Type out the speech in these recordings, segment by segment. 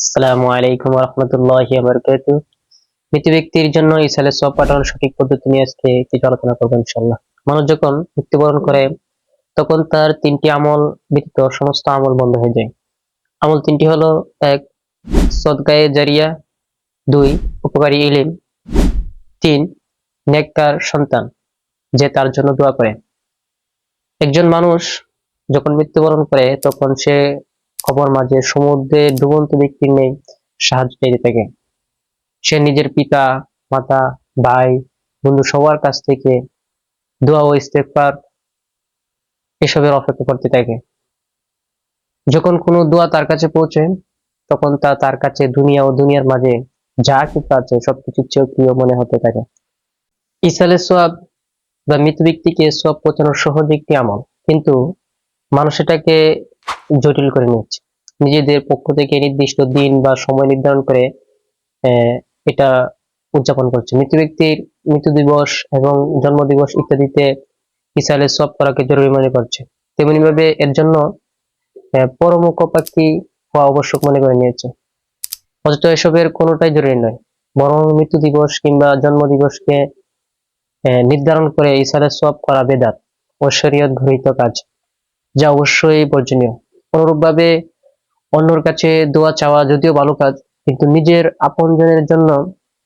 আসসালামু আলাইকুম রহমতুল্লাহ বরকাত মৃত ব্যক্তির জন্য সব পাঠানোর সঠিক পদ্ধতি নিয়ে আজকে কিছু আলোচনা করব ইনশাল্লাহ মানুষ যখন মৃত্যুবরণ করে, তখন তার তিনটি আমল ব্যতীত সমস্ত আমল বন্ধ হয়ে যায়। আমল তিনটি হলো, এক, সদগায়ে জারিয়া, দুই, উপকারী ইলিম, তিন, নেককার সন্তান, যে তার জন্য দোয়া করে। একজন মানুষ যখন মৃত্যুবরণ করে, তখন সে খবর মাঝে সমুদ্রে ডুবন্ত ব্যক্তির নেই সাহায্য চাইতে থাকে। সে নিজের পিতা, মাতা, ভাই, বন্ধু সবার কাছ থেকে দোয়া ও ইস্তেফার এসবের অপেক্ষা করতে থাকে। যখন কোনো দোয়া তার কাছে পৌঁছে, তখন তা তার কাছে দুনিয়া ও দুনিয়ার মাঝে যা কিছু আছে সবকিছুর চেয়েও প্রিয় মনে হতে থাকে। ইসালে সোয়াব বা মৃত ব্যক্তিকে সোয়াব পৌঁছানোর সহজ একটি আমল। কিন্তু মানুষ এটাকে জটিল করে নিচ্ছে। নিজেদের পক্ষ থেকে নির্দিষ্ট দিন বা সময় নির্ধারণ করে এটা উদযাপন করছে। মৃত্যু ব্যক্তির মৃত্যু দিবস এবং জন্মদিবস ইত্যাদিতে ইসালে সব করাকে জরুরি মনে করছে। তেমনি ভাবে এর জন্য পাখি হওয়া আবশ্যক মনে করে নিয়েছে। অথচ এসবের কোনোটাই জরুরি নয়। বরং মৃত্যু দিবস কিংবা জন্মদিবসকে আহ, নির্ধারণ করে ইসালে সব করা বেদাত ও শরীয়ত কাজ। যা অবশ্যই বর্জনীয় অনুরূপভাবে অন্যর কাছে দোয়া চাওয়া যদিও ভালো কাজ, কিন্তু নিজের আপনজনের জন্য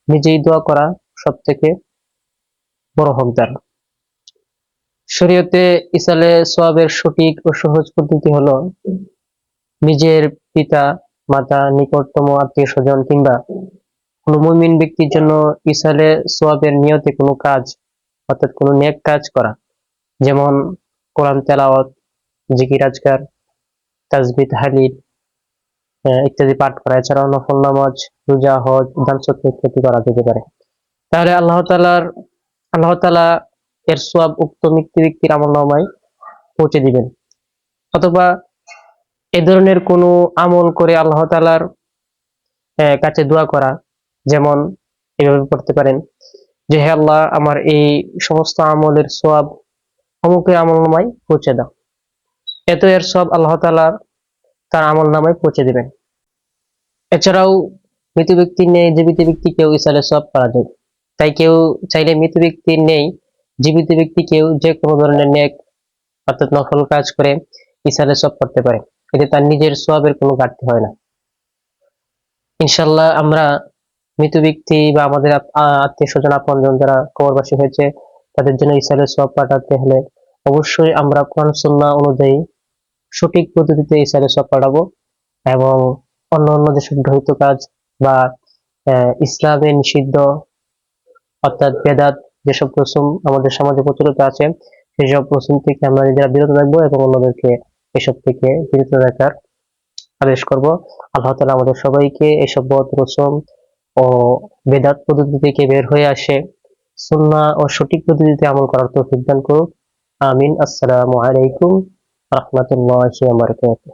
নিজেই দোয়া করা সব থেকে বড় হকদার। শরীয়তে ইসালে সোয়াবের সঠিক ও সহজ পদ্ধতি হলো নিজের পিতা, মাতা, নিকটতম আত্মীয় স্বজন কিংবা কোনো মুমিন ব্যক্তির জন্য ইসালে সোয়াবের নিয়তে কোনো কাজ অর্থাৎ কোনো নেক কাজ করা। যেমন কোরআন তেলাওয়াত জিকির আজকার তাজবিদ হালিদ ইত্যাদি পাঠ করা। এছাড়াও নফল নামাজ, রোজা, হজ, দান ইত্যাদি করা যেতে পারে। তাহলে আল্লাহ তালার আল্লাহ তালা এর সোয়াব উক্ত মৃত্যু ব্যক্তির আমল নামায় পৌঁছে দিবেন। অথবা এ ধরনের কোনো আমল করে আল্লাহ তালার কাছে দোয়া করা, যেমন এভাবে করতে পারেন, যে হে আল্লাহ, আমার এই সমস্ত আমলের সোয়াব অমুকের আমল নামায় পৌঁছে দাও। এত এর সব আল্লাহ তালার তার আমল নামায় পৌঁছে দিবেন। এছাড়াও মৃত ব্যক্তির নেই, জীবিত ব্যক্তিকেও ইসালে সব করা যায়। তাই কেউ চাইলে মৃত ব্যক্তির নেই, জীবিত ব্যক্তিকেও যে কোনো ধরনের নেক অর্থাৎ নফল কাজ করে ইসালে সব করতে পারে। এতে তার নিজের সবের কোনো ঘাটতি হয় না। ইনশাল্লাহ আমরা মৃত ব্যক্তি বা আমাদের আত্মীয় স্বজন আপনজন যারা কবরবাসী হয়েছে, তাদের জন্য ইসালে সব পাঠাতে হলে অবশ্যই আমরা কোরআন, সুন্নাহ অনুযায়ী সঠিক পদ্ধতিতে ইসালে সব পাঠাবো এবং অন্য অন্য যেসব গ্রহিত কাজ বা ইসলামে নিষিদ্ধ অর্থাৎ বেদাত যেসব রসুম আমাদের সমাজে প্রচলিত আছে, সেসব রসুম থেকে আমরা নিজেরা বিরত থাকব এবং অন্যদেরকে এসব থেকে বিরত রাখার আদেশ করব। আল্লাহ তালা আমাদের সবাইকে এসব বদ রসুম ও বেদাত পদ্ধতি থেকে বের হয়ে আসে, সুন্নাহ ও সঠিক পদ্ধতিতে আমল করার তৌফিক দান করুক। আমিন। আসসালামু আলাইকুম। রহমতুল্লাহ বারকাতুহ